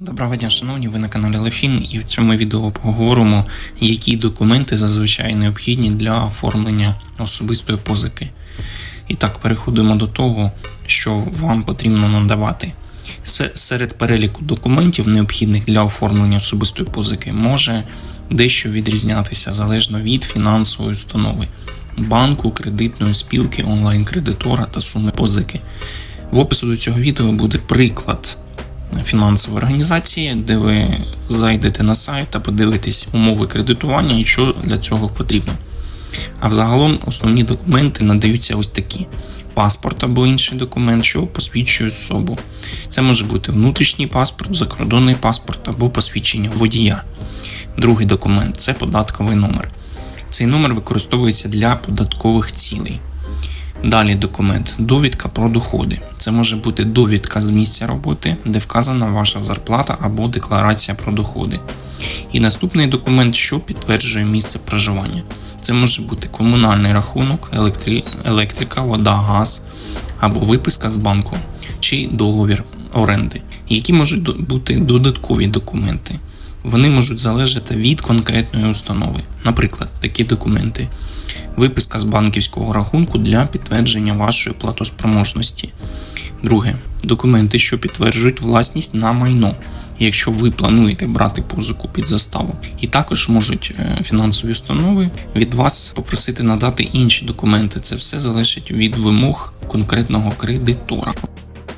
Доброго дня, шановні, ви на каналі Лефін, і в цьому відео поговоримо, які документи зазвичай необхідні для оформлення особистої позики. І так, переходимо до того, що вам потрібно надавати. Серед переліку документів, необхідних для оформлення особистої позики, може дещо відрізнятися залежно від фінансової установи, банку, кредитної спілки, онлайн-кредитора та суми позики. В опису до цього відео буде приклад фінансової організації, де ви зайдете на сайт та подивитесь умови кредитування і що для цього потрібно. А взагалом основні документи надаються ось такі: паспорт або інший документ, що посвідчує особу. Це може бути внутрішній паспорт, закордонний паспорт або посвідчення водія. Другий документ це податковий номер. Цей номер використовується для податкових цілей. Далі документ довідка про доходи. Це може бути довідка з місця роботи, де вказана ваша зарплата або декларація про доходи. І наступний документ, що підтверджує місце проживання. Це може бути комунальний рахунок, електри... електрика, вода, газ або виписка з банку чи договір оренди, які можуть бути додаткові документи. Вони можуть залежати від конкретної установи. Наприклад, такі документи: виписка з банківського рахунку для підтвердження вашої платоспроможності. Друге документи, що підтверджують власність на майно, якщо ви плануєте брати позику під заставу. І також можуть е, фінансові установи від вас попросити надати інші документи. Це все залежить від вимог конкретного кредитора.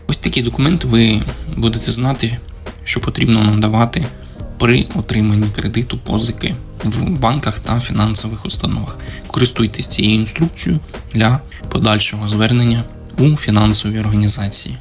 Ось такі документи ви будете знати, що потрібно надавати при отриманні кредиту позики в банках та фінансових установах. Користуйтесь цією інструкцією для подальшого звернення у фінансові організації.